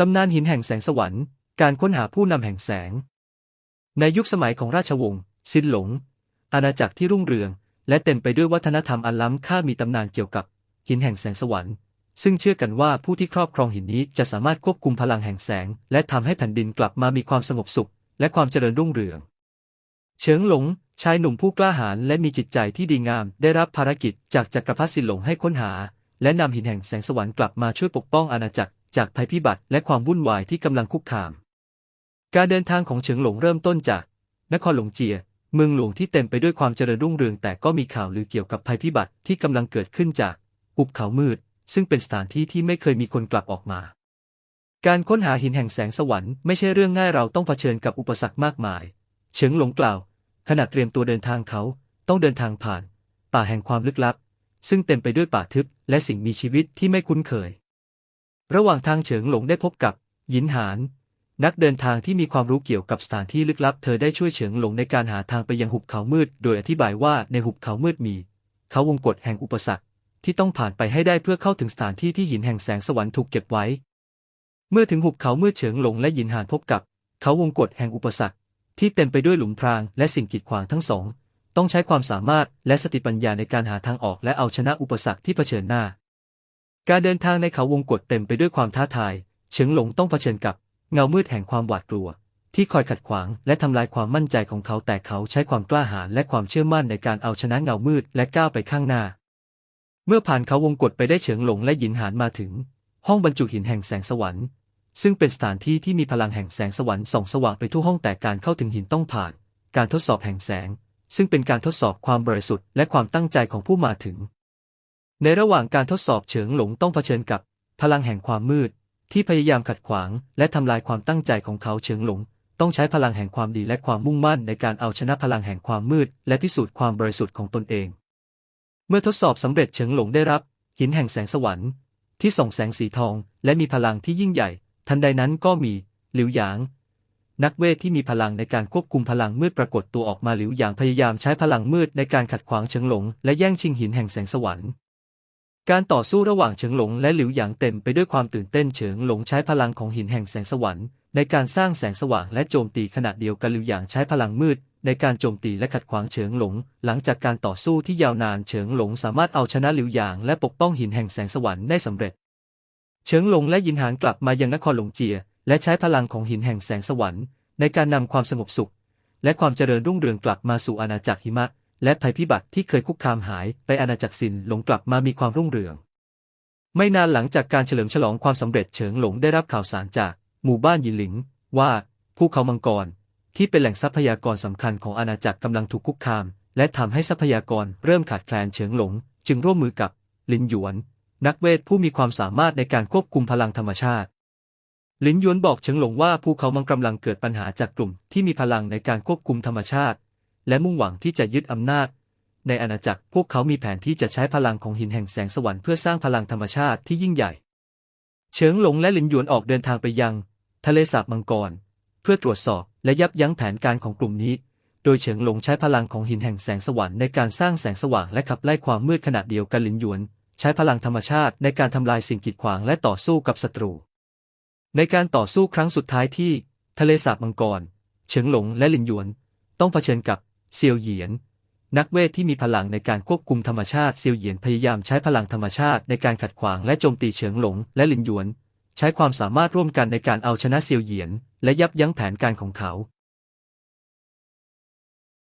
ตำนานหินแห่งแสงสวรรค์ การค้นหาผู้นำแห่งแสง ในยุคสมัยของราชวงศ์ซินหลง อาณาจักรที่รุ่งเรือง และเต็มไปด้วยวัฒนธรรมอันล้ำค่ามีตำนานเกี่ยวกับ หินแห่งแสงสวรรค์ ซึ่งเชื่อกันว่าผู้ที่ครอบครองหินนี้จะสามารถควบคุมพลังแห่งแสง และทำให้แผ่นดินกลับมามีความสงบสุข และความเจริญรุ่งเรือง เฉิงหลง ชายหนุ่มผู้กล้าหาญและมีจิตใจที่ดีงาม ได้รับภารกิจจากจักรพรรดิซินหลงให้ค้นหา และนำหินแห่งแสงสวรรค์กลับมาช่วยปกป้องอาณาจักร จากภัยพิบัติและความวุ่นวายที่กำลังคุกคาม การเดินทางของเฉิงหลงเริ่มต้นจาก นครหลงเจีย เมืองหลวงที่เต็มไปด้วยความเจริญรุ่งเรือง แต่ก็มีข่าวลือเกี่ยวกับภัยพิบัติที่กำลังเกิดขึ้นจากหุบเขามืด ซึ่งเป็นสถานที่ที่ไม่เคยมีคนกลับออกมา การค้นหาหินแห่งแสงสวรรค์ไม่ใช่เรื่องง่ายเราต้องเผชิญกับอุปสรรคมากมาย เฉิงหลงกล่าว ขณะเตรียมตัวเดินทางเขาต้องเดินทางผ่าน ป่าแห่งความลึกลับ ซึ่งเต็มไปด้วยป่าทึบและสิ่งมีชีวิตที่ไม่คุ้นเคย ระหว่างทางเฉิงหลงได้พบกับหยินหาน นักเดินทางที่มีความรู้เกี่ยวกับสถานที่ลึกลับ เธอได้ช่วยเฉิงหลงในการหาทางไปยังหุบเขามืด โดยอธิบายว่าในหุบเขามืดมี เขาวงกฏแห่งอุปสรรค ที่ต้องผ่านไปให้ได้เพื่อเข้าถึงสถานที่ที่หินแห่งแสงสวรรค์ถูกเก็บไว้ เมื่อถึงหุบเขามืดเฉิงหลงและหยินหานพบกับ เขาวงกฏแห่งอุปสรรค ที่เต็มไปด้วยหลุมพรางและสิ่งกีดขวางทั้งสอง ต้องใช้ความสามารถและสติปัญญาในการหาทางออกและเอาชนะอุปสรรคที่เผชิญหน้า การเดินทางในเขาวงกฏเต็มไปด้วยความท้าทาย เฉิงหลงต้องเผชิญกับเงามืดแห่งความหวาดกลัว ที่คอยขัดขวางและทำลายความมั่นใจของเขาแต่เขาใช้ความกล้าหาญและความเชื่อมั่นในการเอาชนะเงามืดและก้าวไปข้างหน้า เมื่อผ่านเขาวงกฏไปได้เฉิงหลงและหยินหานมาถึง ห้องบรรจุหินแห่งแสงสวรรค์ซึ่งเป็นสถานที่ที่มีพลังแห่งแสงสวรรค์ส่องสว่างไปทั่วห้องแต่การเข้าถึงหินต้องผ่าน การทดสอบแห่งแสง ซึ่งเป็นการทดสอบความบริสุทธิ์และความตั้งใจของผู้มาถึง ในระหว่างการทดสอบเฉิงหลงต้องเผชิญกับ พลังแห่งความมืด ที่พยายามขัดขวาง และทำลายความตั้งใจของเขาเฉิงหลง ต้องใช้พลังแห่งความดีและความมุ่งมั่นในการเอาชนะพลังแห่งความมืด และพิสูจน์ความบริสุทธิ์ของตนเอง เมื่อทดสอบสำเร็จเฉิงหลงได้รับ หินแห่งแสงสวรรค์ ที่ส่องแสงสีทอง และมีพลังที่ยิ่งใหญ่ ทันใดนั้นก็มี หลิวหยาง นักเวทที่มีพลังในการควบคุมพลังมืดปรากฏตัวออกมาหลิวหยางพยายามใช้พลังมืดในการขัดขวางเฉิงหลง และแย่งชิงหินแห่งแสงสวรรค์ การต่อสู้ระหว่างเฉิงหลงและหลิวหยางเต็มไปด้วยความตื่นเต้นเฉิงหลงใช้พลังของหินแห่งแสงสวรรค์ในการสร้างแสงสว่างและโจมตีขณะเดียวกันหลิวหยางใช้พลังมืดในการโจมตีและขัดขวางเฉิงหลง หลังจากการต่อสู้ที่ยาวนานเฉิงหลงสามารถเอาชนะหลิวหยางและปกป้องหินแห่งแสงสวรรค์ได้สำเร็จ เฉิงหลงและยินหานกลับมายังนครหลงเจีย และใช้พลังของหินแห่งแสงสวรรค์ในการนำความสงบสุข และความเจริญรุ่งเรืองกลับมาสู่อาณาจักรหิมะ และภัยพิบัติที่เคยคุกคามหายไปอาณาจักรซินหลงกลับมามีความรุ่งเรือง ไม่นานหลังจากการเฉลิมฉลองความสำเร็จเฉิงหลงได้รับข่าวสารจากหมู่บ้านยินหลิง ว่าภูเขามังกร ที่เป็นแหล่งทรัพยากรสำคัญของอาณาจักรกำลังถูกคุกคาม และทำให้ทรัพยากรเริ่มขาดแคลนเฉิงหลง จึงร่วมมือกับลินหยวน นักเวทผู้มีความสามารถในการควบคุมพลังธรรมชาติลินหยวนบอกเฉิงหลงว่าภูเขามังกำลังเกิดปัญหาจากกลุ่มที่มีพลังในการควบคุมธรรมชาติ และมุ่งหวังที่จะยึดอำนาจ ในอาณาจักรพวกเขามีแผนที่จะใช้พลังของหินแห่งแสงสวรรค์เพื่อสร้างพลังธรรมชาติที่ยิ่งใหญ่ เฉิงหลงและหลินหยวนออกเดินทางไปยัง ทะเลสาบมังกร เพื่อตรวจสอบและยับยั้งแผนการของกลุ่มนี้ โดยเฉิงหลงใช้พลังของหินแห่งแสงสวรรค์ในการสร้างแสงสว่างและขับไล่ความมืดขณะเดียวกันหลินหยวน ใช้พลังธรรมชาติในการทำลายสิ่งกีดขวางและต่อสู้กับศัตรู ในการต่อสู้ครั้งสุดท้ายที่ ทะเลสาบมังกร เฉิงหลงและหลินหยวน ต้องเผชิญกับ เซียวเหยียน นักเวทที่มีพลังในการควบคุมธรรมชาติเซียวเหยียนพยายามใช้พลังธรรมชาติในการขัดขวางและโจมตีเฉิงหลงและหลินหยวน ใช้ความสามารถร่วมกันในการเอาชนะเซียวเหยียน และยับยั้งแผนการของเขา